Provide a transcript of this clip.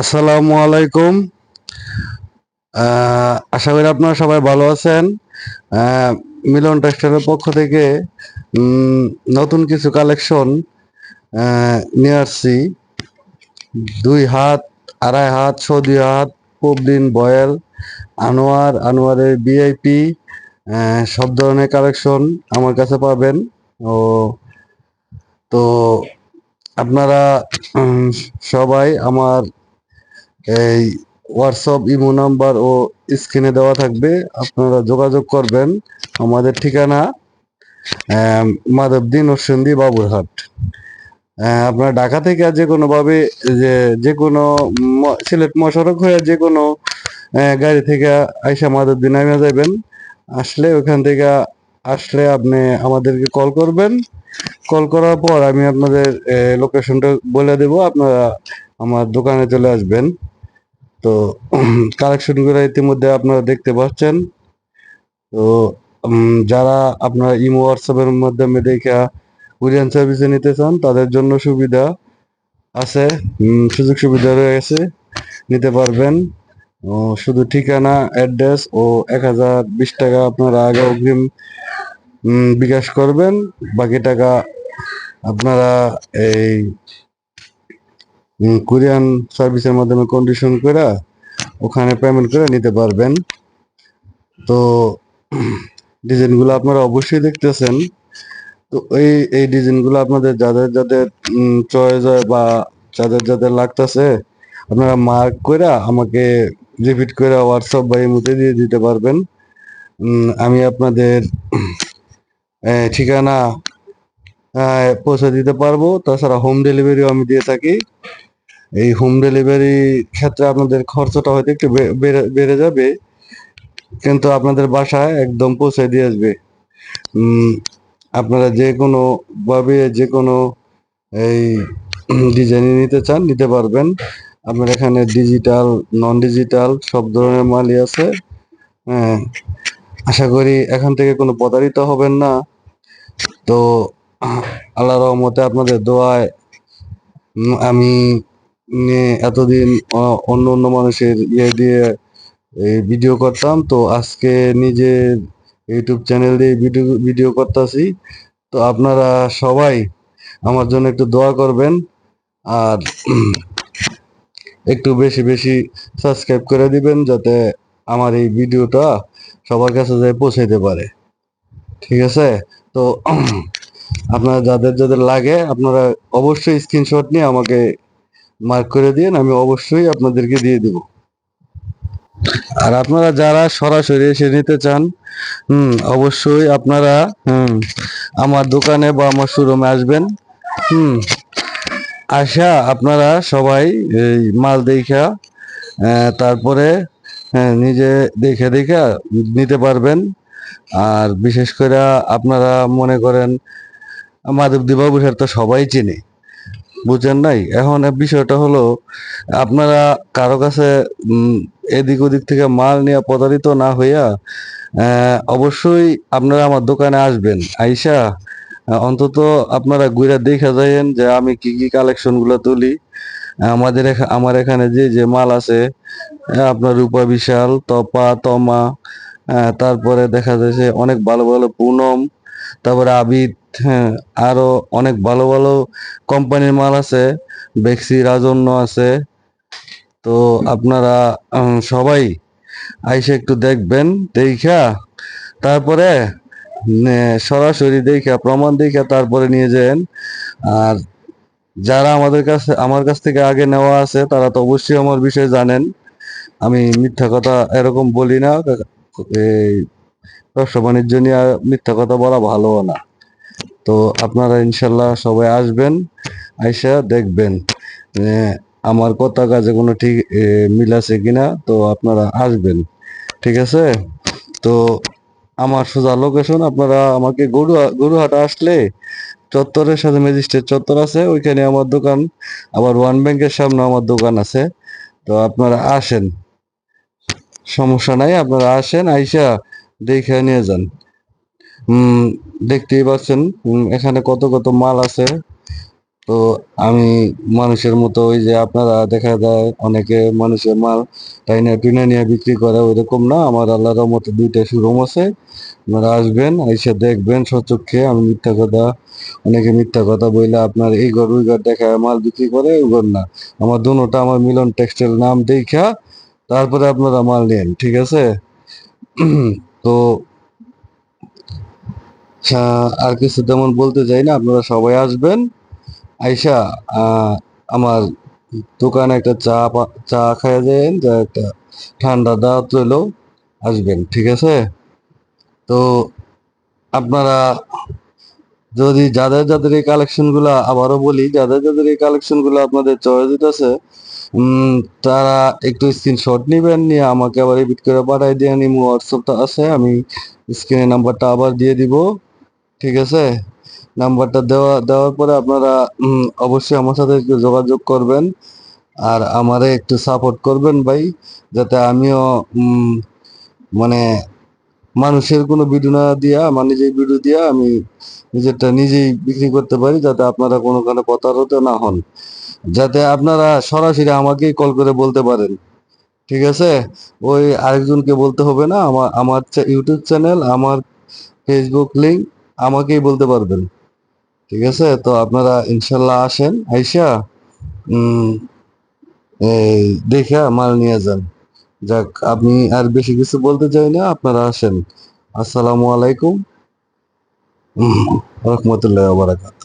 আসসালামু আলাইকুম। আশা করি আপনারা সবাই ভালো আছেন। মিলন টেক্সটাইলের পক্ষ থেকে নতুন কিছু কালেকশন নিয়ে আসছি। দুই হাত, আড়াই হাত সৌদি হাত, পবলিন বয়েল, আনোয়ার, আনোয়ারের বিআইপি সব ধরনের কালেকশন আমার কাছে পাবেন। ও, তো আপনারা সবাই আমার এই হোয়াটসঅ্যাপ ইমো নাম্বার ও স্ক্রিনে দেওয়া থাকবে। আপনারা যোগাযোগ করবেন আমাদের ঠিকানা আহ, মাধবদী নরসিংদী বাবুরহাট। আপনারা ঢাকা থেকে যে কোনো ভাবে যে যে কোনো সিলেট মহাসড়ক হয়ে যে কোনো গাড়ি থেকে আইসা মাধবদী নামে যাবেন আসলে ওখান থেকে আসলে আপনি আমাদেরকে কল করবেন। কল করার পর আমি আপনাদের লোকেশনটা বলে দেব। আপনারা আমার দোকানে চলে আসবেন। তো কালেকশনগুলো ইতিমধ্যে আপনারা দেখতে পাচ্ছেন। তো যারা আপনারা ইমো হোয়াটসঅ্যাপের মাধ্যমে দেখা কুরিয়ান সার্ভিসে নিতে চান, তাদের জন্য সুবিধা আছে। সুযোগ সুবিধা রয়েছে, নিতে পারবেন। শুধু ঠিকানা অ্যাড্রেস ও এক হাজার বিশ টাকা আপনারা আগে অগ্রিম বিকাশ করবেন। বাকি টাকা আপনারা এই কোরিয়ান সার্ভিসের মাধ্যমে কন্ডিশন করে ওখানে পেমেন্ট করে নিতে পারবেন। তো ডিজাইনগুলো আপনারা অবশ্যই দেখতেছেন। তো এই এই ডিজাইনগুলো আপনাদের যাদের যাদের চয়েস হয় বা যাদের যাদের লাগতেছে, আপনারা মার্ক করে আমাকে রিপিট করে হোয়াটসঅ্যাপ বা ইমোতে দিয়ে দিতে পারবেন। আমি আপনাদের ঠিকানা পৌঁছে দিতে পারব। তাছাড়া হোম ডেলিভারিও আমি দিয়ে থাকি। এই হোম ডেলিভারি ক্ষেত্রে আপনাদের খরচটা হয়তো একটু বেড়ে যাবে, কিন্তু আপনাদের বাসায় একদম পৌঁছে দিয়ে আসবে। আপনারা যে কোনো ভাবে যে কোনো এই ডিজাইন নিতে চান, নিতে পারবেন। আপনার এখানে ডিজিটাল নন ডিজিটাল সব ধরনের মালই আছে। হ্যাঁ আশা করি এখান থেকে কোনো প্রতারিত হবেন না। তো আল্লাহ রহমতে আপনাদের দোয়ায় আমি এতদিন অন্য অন্য মানুষের ইয়ে দিয়ে ভিডিও করতাম। তো আজকে নিজের ইউটিউব চ্যানেল দিয়ে ভিডিও ভিডিও করতেছি। তো আপনারা সবাই আমার জন্য একটু দোয়া করবেন। আর একটু বেশি বেশি সাবস্ক্রাইব করে দিবেন যাতে আমার এই ভিডিওটা সবার কাছে যায় পৌঁছাইতে পারে। ঠিক আছে? তো আপনারা যাদের যাদের লাগে, আপনারা অবশ্যই স্ক্রিনশট নিয়ে আমাকে মার্ক করে দিন আমি অবশ্যই আপনাদেরকে দিয়ে দিব। আর আপনারা যারা সরাসরি এসে নিতে চান, হুম, অবশ্যই আপনারা, হুম, আমার দোকানে বা আমার শোরুমে আসবেন। হুম, আসা আপনারা সবাই এই মাল দেখা তারপরে নিজে দেখে দেখে নিতে পারবেন। আর বিশেষ করে আপনারা মনে করেন মাধবদী বাবুসার তো সবাই চিনে। বুঝছেন নাই? এখন বিষয়টা হলো, আপনারা কারও কাছে এদিক ওদিক থেকে মাল নিয়ে প্রতারিত না হইয়া অবশ্যই আপনারা আমার দোকানে আসবেন। আইসা অন্তত আপনারা ঘুরে দেখা যায়েন যে আমি কি কি কালেকশনগুলো তুলি। আমাদের আমার এখানে যে যে মাল আছে আপনার রূপা বিশাল, তপা, তমা তারপরে দেখা যাচ্ছে অনেক ভালো ভালো পুনম, তারপরে আবিদ হ্যাঁ আরও অনেক ভালো ভালো কোম্পানির মাল আছে বেক্সি রাজন্য আছে। তো আপনারা সবাই আইসে একটু দেখবেন দেখা তারপরে সরাসরি দেখা প্রমাণ দেখা তারপরে নিয়ে যান। আর যারা আমাদের কাছে, আমার কাছ থেকে আগে নেওয়া আছে, তারা তো অবশ্যই আমার বিষয়ে জানেন। আমি মিথ্যা কথা এরকম বলি না, এই ব্যবসা বাণিজ্য নিয়ে মিথ্যা কথা বলা ভালো না। তো আপনারা ইনশাল্লাহ সবাই আসবেন, আইসা দেখবেন আমার কথা কাজে কোনো ঠিক মিল আছে কিনা, তো আপনারা আসবেন, ঠিক আছে? তো আমার সোজা লোকেশন আপনারা আমাকে গরু, গরুহাটা আসলে চত্বরের সাথে ম্যাজিস্ট্রেট চত্বর আছে, ওইখানে আমার দোকান, আবার ওয়ান ব্যাংকের সামনে আমার দোকান আছে, তো আপনারা আসেন, সমস্যা নাই, আপনারা আসেন, আইসা দেখে নিয়ে যান। দেখতেই পাচ্ছেন এখানে কত কত মাল আছে। তো আমি মানুষের মতো ওই যে আপনারা দেখা যায় অনেকে মানুষের মাল টাইনে টুনে নিয়ে বিক্রি করে ওইরকম না। আমার আল্লাহর মতো দুইটা শোরুম আছে। আপনারা আসবেন এসে দেখবেন সচক্ষে। আমি মিথ্যা কথা, অনেকে মিথ্যা কথা বইলে আপনার এই ঘর, ওই ঘর দেখা মাল বিক্রি করে ওই ঘর না। আমার দুটা, আমার মিলন টেক্সটাইল নাম দেখা তারপরে আপনারা মাল নেন, ঠিক আছে? তো আর কিছু তেমন বলতে চাই না, আপনারা সবাই আসবেন। আইসা আমার দোকানে একটা চা চা খাইয়া যাবেন যা একটা ঠান্ডা দাওয়াত রইল, আসবেন, ঠিক আছে? তো আপনারা যদি যাদের যাদের এই কালেকশনগুলা আবারও বলি, যাদের যাদের এই কালেকশনগুলো আপনাদের চয়েস আছে তারা একটু স্ক্রিনশট নিবেন, নিয়ে আমাকে আবার এডিট করে পাঠাই দিয়ে নিমু হোয়াটসঅ্যাপটা আছে, আমি স্ক্রিনে নাম্বারটা আবার দিয়ে দিব। ঠিক আছে? নাম্বারটা দেওয়া, দেওয়ার পরে আপনারা অবশ্যই আমার সাথে একটু যোগাযোগ করবেন আর আমারে একটু সাপোর্ট করবেন ভাই, যাতে আমিও মানে মানুষের কোনো ভিডিও না দিয়া, আমার নিজের ভিডিও দিয়া আমি নিজেরটা নিজেই বিক্রি করতে পারি, যাতে আপনারা কোনো কারণে প্রতারিত না হন। যাতে আপনারা সরাসরি আমাকেই কল করে বলতে পারেন। ঠিক আছে? ওই আরেকজনকে বলতে হবে না, আমার আমার ইউটিউব চ্যানেল আমার ফেসবুক লিংক আমাকেই বলতে পারবেন। ঠিক আছে? তো আপনারা ইনশাল্লাহ আসেন, আইসা দেখে মাল নিয়ে যান। যাক আপনি আর বেশি কিছু বলতে চাই না, আপনারা আসেন। আসসালামু আলাইকুম। রহমতুল্লাহ বারাকাত